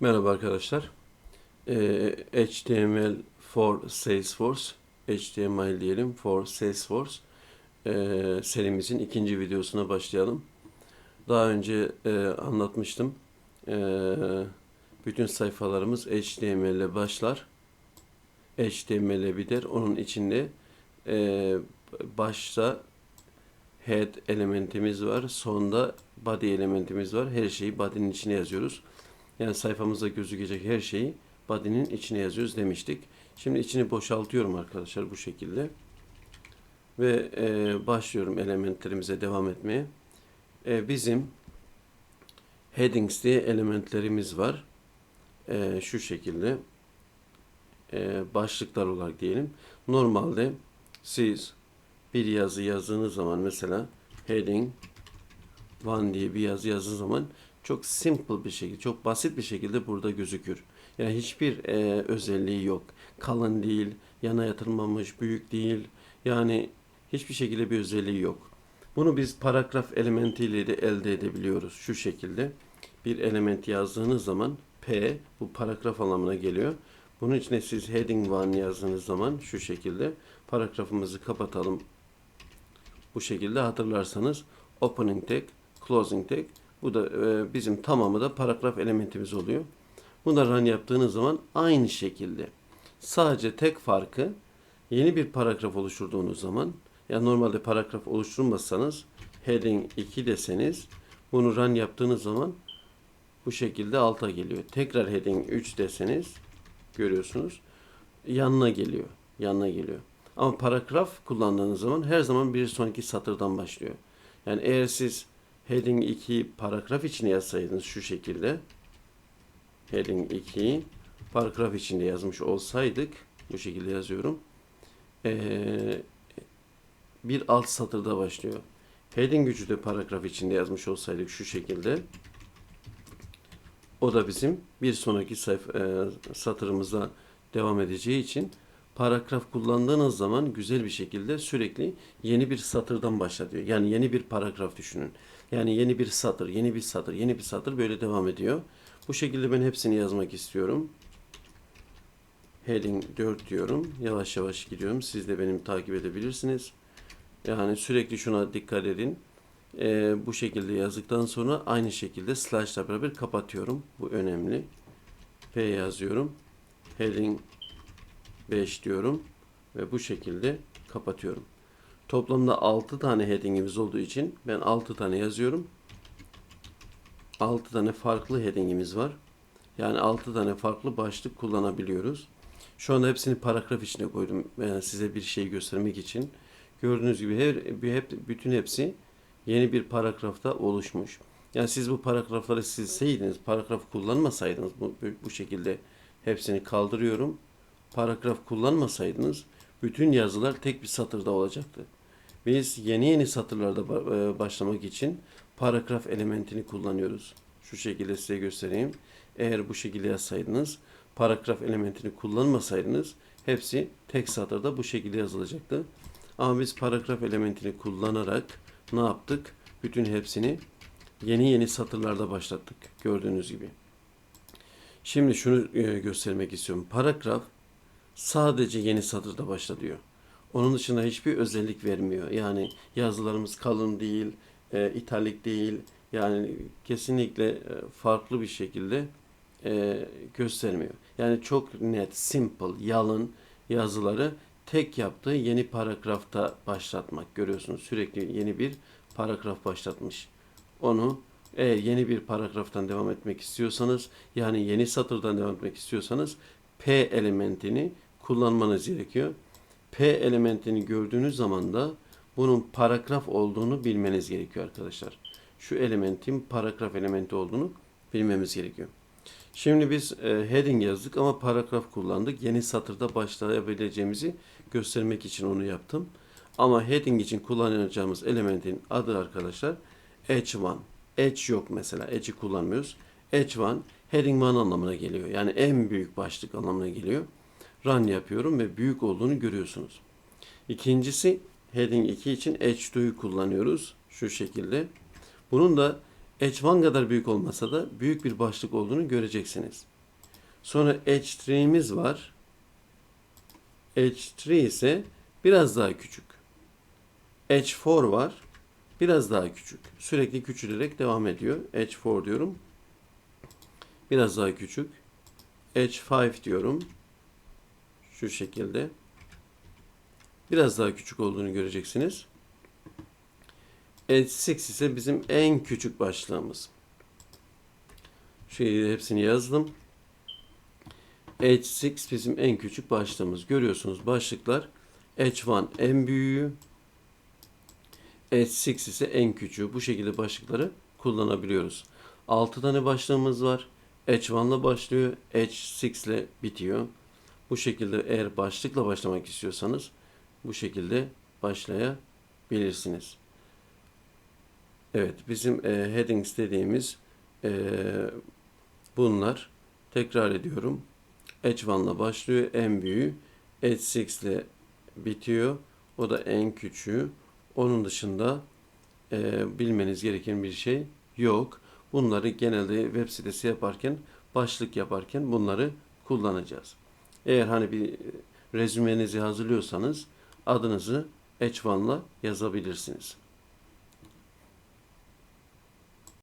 Merhaba arkadaşlar. Ee, HTML for Salesforce, HTML diyelim for Salesforce ee, serimizin ikinci videosuna başlayalım. Daha önce e, anlatmıştım. Ee, bütün sayfalarımız HTML ile başlar. HTML ile biter. Onun içinde e, başta head elementimiz var. Sonda body elementimiz var. Her şeyi body'nin içine yazıyoruz. Yani sayfamızda gözükecek her şeyi body'nin içine yazıyoruz demiştik. Şimdi içini boşaltıyorum arkadaşlar bu şekilde. Ve e, başlıyorum elementlerimize devam etmeye. E, bizim headings diye elementlerimiz var. E, şu şekilde e, başlıklar olarak diyelim. Normalde siz bir yazı yazdığınız zaman mesela heading one diye bir yazı yazdığınız zaman çok simple bir şekilde, çok basit bir şekilde burada gözükür. Yani hiçbir e, özelliği yok. Kalın değil, yana yatırılmamış, büyük değil. Yani hiçbir şekilde bir özelliği yok. Bunu biz paragraf elementiyle de elde edebiliyoruz. Şu şekilde bir element yazdığınız zaman P bu paragraf anlamına geliyor. Bunun içine siz heading one yazdığınız zaman şu şekilde paragrafımızı kapatalım. Bu şekilde hatırlarsanız opening tag, closing tag bu da e, bizim tamamı da paragraf elementimiz oluyor. Bunu run yaptığınız zaman aynı şekilde. Sadece tek farkı yeni bir paragraf oluşturduğunuz zaman ya normalde paragraf oluşturmazsanız heading 2 deseniz bunu run yaptığınız zaman bu şekilde alta geliyor. Tekrar heading 3 deseniz görüyorsunuz yanına geliyor. Yanına geliyor. Ama paragraf kullandığınız zaman her zaman bir sonraki satırdan başlıyor. Yani eğer siz heading 2 paragraf içine yazsaydınız şu şekilde heading 2 paragraf içinde yazmış olsaydık bu şekilde yazıyorum. Ee, bir alt satırda başlıyor. Heading gücü de paragraf içinde yazmış olsaydık şu şekilde o da bizim bir sonraki sayfa, e, satırımıza devam edeceği için paragraf kullandığınız zaman güzel bir şekilde sürekli yeni bir satırdan başlatıyor. Yani yeni bir paragraf düşünün. Yani yeni bir satır, yeni bir satır, yeni bir satır böyle devam ediyor. Bu şekilde ben hepsini yazmak istiyorum. Heading 4 diyorum. Yavaş yavaş gidiyorum. Siz de benim takip edebilirsiniz. Yani sürekli şuna dikkat edin. Ee, bu şekilde yazdıktan sonra aynı şekilde slash ile beraber kapatıyorum. Bu önemli. P yazıyorum. Heading 5 diyorum. Ve bu şekilde kapatıyorum. Toplamda 6 tane headingimiz olduğu için ben 6 tane yazıyorum. 6 tane farklı headingimiz var. Yani 6 tane farklı başlık kullanabiliyoruz. Şu anda hepsini paragraf içine koydum. Yani size bir şey göstermek için. Gördüğünüz gibi her, hep, bütün hepsi yeni bir paragrafta oluşmuş. Yani siz bu paragrafları silseydiniz, paragraf kullanmasaydınız bu, bu şekilde hepsini kaldırıyorum. Paragraf kullanmasaydınız bütün yazılar tek bir satırda olacaktı. Biz yeni yeni satırlarda e, başlamak için paragraf elementini kullanıyoruz. Şu şekilde size göstereyim. Eğer bu şekilde yazsaydınız, paragraf elementini kullanmasaydınız hepsi tek satırda bu şekilde yazılacaktı. Ama biz paragraf elementini kullanarak ne yaptık? Bütün hepsini yeni yeni satırlarda başlattık. Gördüğünüz gibi. Şimdi şunu e, göstermek istiyorum. Paragraf sadece yeni satırda başla diyor. Onun dışında hiçbir özellik vermiyor. Yani yazılarımız kalın değil, e, italik değil. Yani kesinlikle e, farklı bir şekilde e, göstermiyor. Yani çok net, simple, yalın yazıları tek yaptığı yeni paragrafta başlatmak. Görüyorsunuz sürekli yeni bir paragraf başlatmış. Onu eğer yeni bir paragraftan devam etmek istiyorsanız yani yeni satırdan devam etmek istiyorsanız P elementini kullanmanız gerekiyor. P elementini gördüğünüz zaman da bunun paragraf olduğunu bilmeniz gerekiyor arkadaşlar. Şu elementin paragraf elementi olduğunu bilmemiz gerekiyor. Şimdi biz e, heading yazdık ama paragraf kullandık. Yeni satırda başlayabileceğimizi göstermek için onu yaptım. Ama heading için kullanacağımız elementin adı arkadaşlar H1. H yok mesela. H'i kullanmıyoruz. H1 heading 1 anlamına geliyor. Yani en büyük başlık anlamına geliyor. Run yapıyorum ve büyük olduğunu görüyorsunuz. İkincisi heading 2 için H2'yu kullanıyoruz. Şu şekilde. Bunun da H1 kadar büyük olmasa da büyük bir başlık olduğunu göreceksiniz. Sonra H3'miz var. H3 ise biraz daha küçük. H4 var. Biraz daha küçük. Sürekli küçülerek devam ediyor. H4 diyorum. Biraz daha küçük. H5 diyorum. Şu şekilde. Biraz daha küçük olduğunu göreceksiniz. H6 ise bizim en küçük başlığımız. Şeyi hepsini yazdım. H6 bizim en küçük başlığımız. Görüyorsunuz başlıklar H1 en büyüğü, H6 ise en küçüğü. Bu şekilde başlıkları kullanabiliyoruz. 6 tane başlığımız var. H1 ile başlıyor, H6 ile bitiyor. Bu şekilde eğer başlıkla başlamak istiyorsanız bu şekilde başlayabilirsiniz. Evet, bizim e, headings dediğimiz e, bunlar. Tekrar ediyorum. H1 ile başlıyor, en büyüğü. H6 ile bitiyor. O da en küçüğü. Onun dışında e, bilmeniz gereken bir şey yok. Bunları genelde web sitesi yaparken, başlık yaparken bunları kullanacağız. Eğer hani bir rezümenizi hazırlıyorsanız adınızı H1'la yazabilirsiniz.